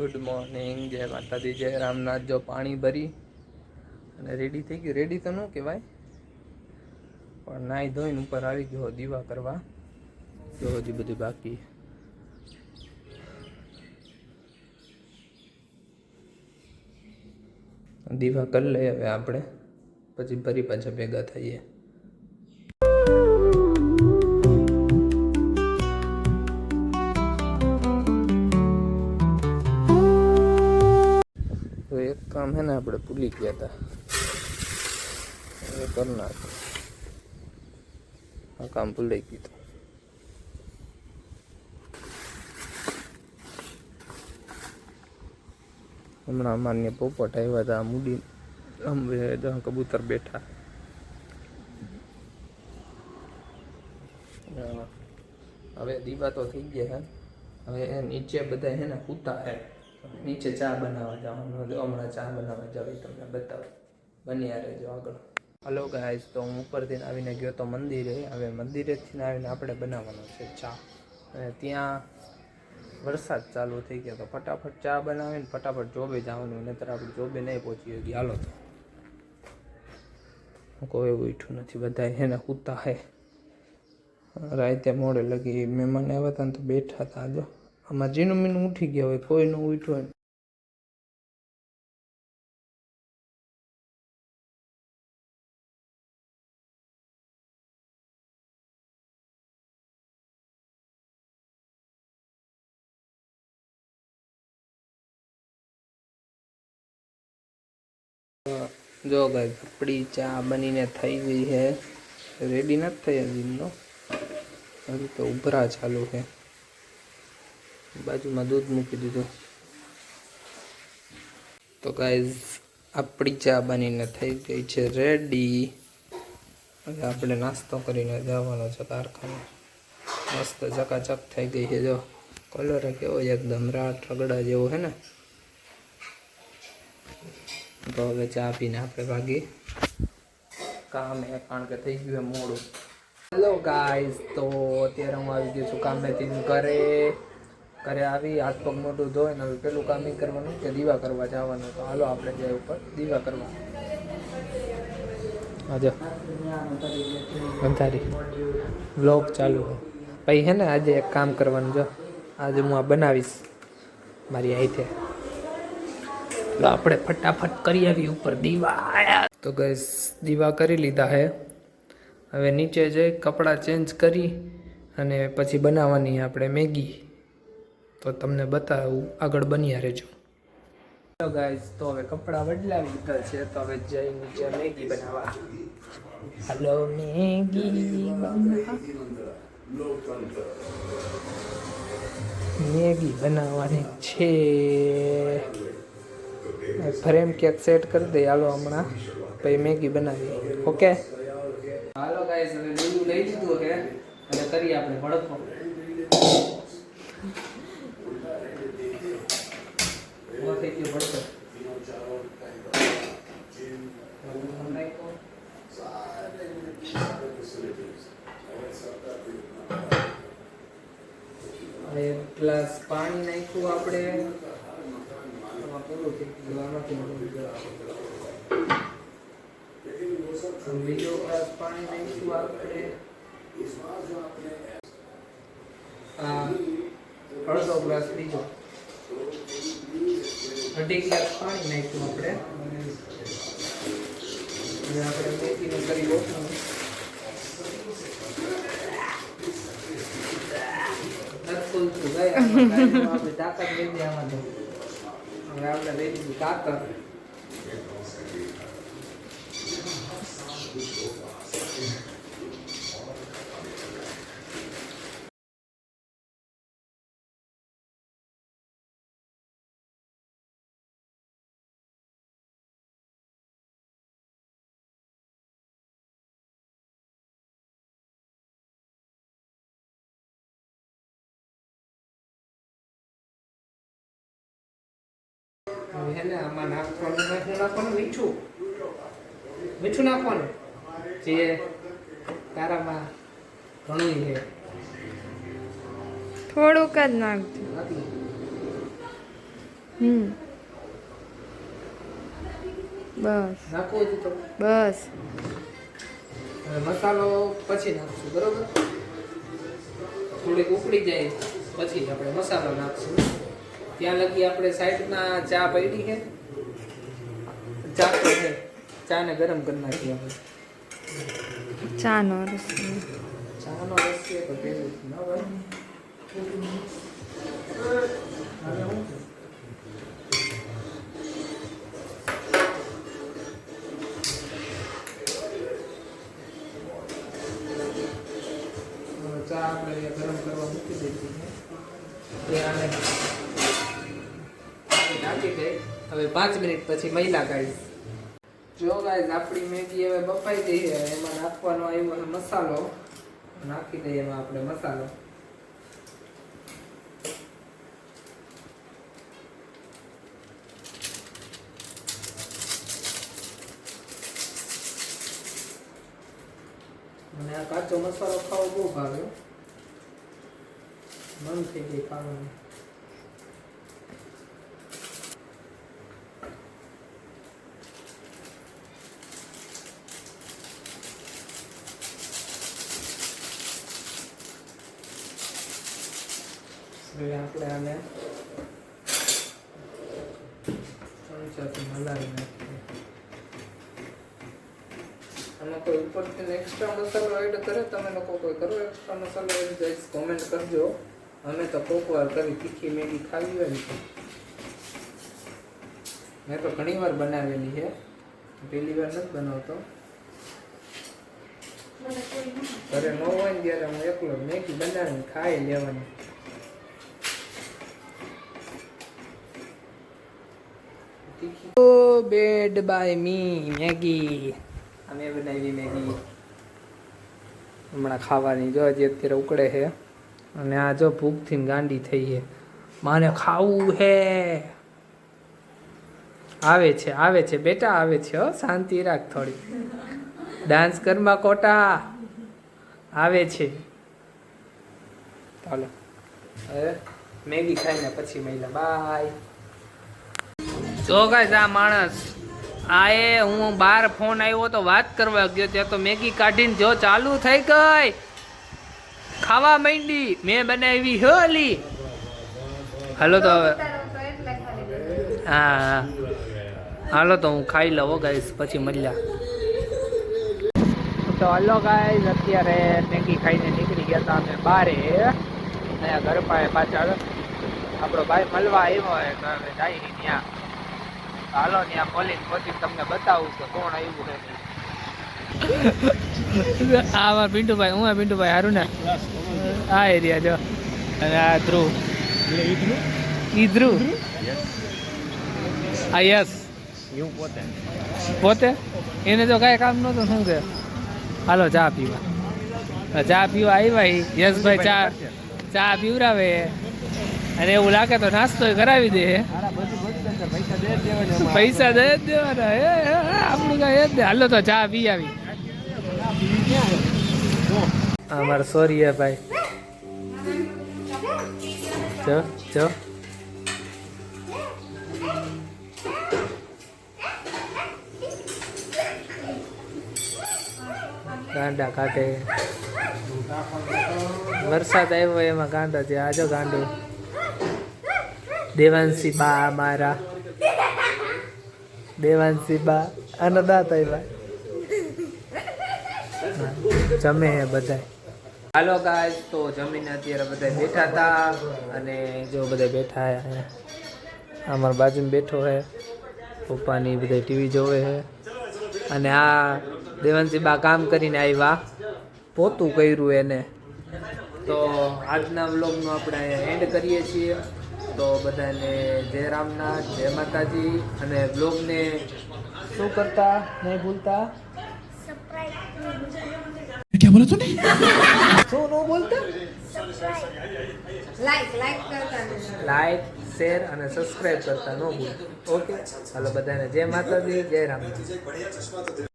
Good morning જય માતાજી, જય રામનાથ. જો પાણી ભરી અને રેડી થઈ ગયું. રેડી તો ન કહેવાય, પણ નાહી ધોઈને ઉપર આવી ગયો દીવા કરવા. જો હજી બધું બાકી. દીવા કરી લઈએ હવે આપણે. પછી ફરી પાછા ભેગા થઈએ. કામ હે ને આપણે ભૂલી ગયા હતા એ આ કામ ભૂલાઈ ગયું હમણાં માન્ય પોપટ આવ્યા હતા મૂડી કબૂતર બેઠા. હવે દીવા તો થઈ ગયા હે. હવે એ નીચે બધા હે ને કૂતા હે. નીચે ચા બનાવવા જવાનું હમણાં ચા બનાવવા જાવ તમને બતાવું. બન્યા રહેજો આગળ. હલો ગાઈસ તો હું ઉપરથી આવીને ગયો તો મંદિરે. હવે મંદિરેથી આવીને આપણે બનાવવાનો છે ચા. અને ત્યાં વરસાદ ચાલુ થઈ ગયો તો ફટાફટ ચા બનાવીને ફટાફટ જોબે જવાનું, નહીતર આપણે જોબે નહીં પહોંચી ગઈ હાલો તો. કોઈ ઉઠ્યું નથી બધા એને કૂતા હે. રાતે મોડે લગી મહેમાન આવ્યા હતા ને તો બેઠા હતા, જો. આમાં જેનું મીનું ઉઠી ગયા હોય, કોઈનું ઉઠ્યું હોય. જો ગાય કપડી, ચા બનીને થઈ ગઈ છે. રેડી નથી થઈ હજી હજી તો ઉભરા ચાલુ છે. બાજુમાં દૂધ મૂકી દીધું. તો ગાઈઝ આપણી ચા બનીને થઈ ગઈ છે રેડી હવે આપણે નાસ્તો કરીને જવાનો છે કારખાને. મસ્ત ચકાચક થઈ ગઈ છે જો. કલર કેવો એકદમ રાટ રગડા જેવો છે ને? તો હવે ચા પીને આપણે ભાગી. કામ હે કારણ કે થઈ ગયું મોડું. હેલો ગાઈઝ તો અત્યારે હું આવી ગયો છું કામેથી ઘરે. ઘરે આવી, હાથ પગ મોઢું ધોઈને હવે પેલું કામ એ કરવાનું કે દીવા કરવા જવાનું. તો હાલો આપણે જાય ઉપર, દીવા કરવા. આજે અંધારી. વ્લોગ ચાલુ છે. પછી હે ને આજે એક કામ કરવાનું જો. આજે હું આ બનાવીશ મારી હાઈથે. તો આપણે ફટાફટ કરી આવી ઉપર દીવા. તો ગઈસ દીવા કરી લીધા હે. હવે નીચે જઈ કપડાં ચેન્જ કરી અને પછી બનાવવાની આપણે મેગી. તો તમને બતાવું આગળ બન્યા રહેજો. હેલો ગાઈઝ તો હવે કપડાં બદલાવી લીધા છે તો હવે જઈ નીચે મેગી બનાવવા. Hello Maggi. મેગી બનાવવાની છે. ફ્રેમ કેક સેટ કરી દઈએ હાલો હમણાં. પછી મેગી બનાવી ઓકે હાલો ગાઈસ હવે લીલું લઈ લીધું છે અને કરી આપણે ભડકો ઓ થઈ ગયો ભડકો હવે એક ગ્લાસ પાણી નાખ્યું આપણે. બીજો ગ્લાસ પાણી નાખ્યું આપણે. અડધો ગ્લાસ બીજો. અઢી ગ્લાસ પાણી નાખ્યું આપણે. આપણે મેથીને કરી ઓછું નથી ખુલતું ગઈ આમાં આપણે તાકાત લઈ દઈએ આમાં તો આપણે લઈ લીધું કાતર. હે ને આમાં નાખવાનું નાખવું નાખવાનું? મીઠું. મીઠું નાખવાનું. જે તારામાં ઘણું છે. થોડુંક જ નાખજો. હમ. બસ. નાખવું તો. બસ. હવે મસાલો પછી નાખશું બરોબર? થોડીક ઉકળી જાય પછી આપણે મસાલો નાખશું. ત્યાં લગી આપણે સાઈડના ચા પડી છે. ચા તો છે. ચાને ગરમ કરી નાખીએ આપણે. ચાનો રસ ચાનો રસ છે તો પેલું ન હવે હું પાંચ મિનિટ પછી મહિલા કાઢી જો ગાઈઝ આપણી મેગી હવે બફાઈ ગઈ છે. એમાં નાખવાનો આવ્યો મસાલો. નાખી દઈએ એમાં આપણે મસાલો. મને આ કાચો મસાલો ખાવો બહુ ભાવ્યો. મન થઈ ગઈ ખાવાનું. હવે આપણે આને ચમચાથી હલાવી નાખીએ. આમાં કોઈ ઉપરથી એક્સ્ટ્રા મસાલો એડ કરે તમે લોકો કોઈ કરો એક્સ્ટ્રા મસાલો એડ જઈશ કોમેન્ટ કરજો. અમે તો કોક વાર કરી તીખી મેગી ખાવી હોય છે મેં તો ઘણી વાર બનાવેલી છે. પહેલી વાર નથી બનાવતો. ઘરે ન હોય ને ત્યારે હું એકલો મેગી બનાવીને ખાઈ લેવાની. બેડ બાય મી મેગી અમે બનાવી મેગી હમણાં ખાવાની જો હજી અત્યારે ઉકળે છે. અને આ જો ભૂખથી ગાંડી થઈ છે. માને ખાવું હે આવે છે આવે છે. બેટા આવે છે હો. શાંતિ રાખ થોડી. ડાન્સ કરમાં કોટા. આવે છે. ચાલો. મેગી ખાઈને પછી મહિલા બાય જો ગાઈસ આ માણસ, આ એ હું બાર ફોન આવ્યો તો વાત કરવા ગયો, ત્યાં તો મેગી કાઢીને જો ચાલુ થઈ ગઈ. ખાવા માંડી, મેં બનાવી હોલી. હાલો તો હવે. હા હા. હાલો તો હું ખાઈ લઉં ગાઈસ, પછી મળ્યા તો હલો ગાઈસ, અત્યારે મેગી ખાઈને નીકળી ગયા હતા અમે બારે. અહીંયા ઘર પાસે પાછળ આપણો ભાઈ મળવા આવ્યો હોય, તો અમે જાય ત્યાં. હાલો ત્યાં બોલીને પછી તમને બતાવું કે કોણ આવ્યું છે. આમાં પિન્ટુભાઈ હું આ પિન્ટુભાઈ હારું ને આ એરિયા જો. અને આ ધ્રુવ. ઈ ધ્રુવ? આ યસ. પોતે? પોતે? એને તો કાંઈ કામ નહોતું શું કે? હાલો ચા પીવા. ચા પીવા આવ્યા યસ યશભાઈ ચા ચા પીવરાવે અને એવું લાગે તો નાસ્તો કરાવી દે. પૈસા દે જ દેવાના. હે આપણું કાંઈ એ જ દે હાલો તો ચા પી આવી. અમારા સોરી ભાઈ. જો જો ગાંડા કાઢે. વરસાદ આવ્યો એમાં ગાંડા છે. આજો ગાંડો. દેવાંશી બા મારા. દેવાંશી બા અને દાંત બા. જમે હે બધા હાલો ગાય તો જમીને અત્યારે બધા બેઠા હતા અને જો બધા બેઠા હે અમારા બાજુમાં બેઠો હે, પપ્પાની બધા ટીવી જોવે છે અને આ દેવાંશી બા કામ કરીને આવ્યા પોતું કર્યું એને. તો આજના વ્લોગનું આપણે એન્ડ કરીએ છીએ. તો બધાને જય રામનાથ જય માતાજી અને વ્લોગને શું કરતા નહીં ભૂલતા क्या बोला तूने શું ન બોલતા લાઈક લાઈક કરતા નહીં લાઈક શેર અને સબસ્ક્રાઇબ કરતા ન ભૂલ ઓકે હાલો બધાને જય માતાજી જય રામનાથ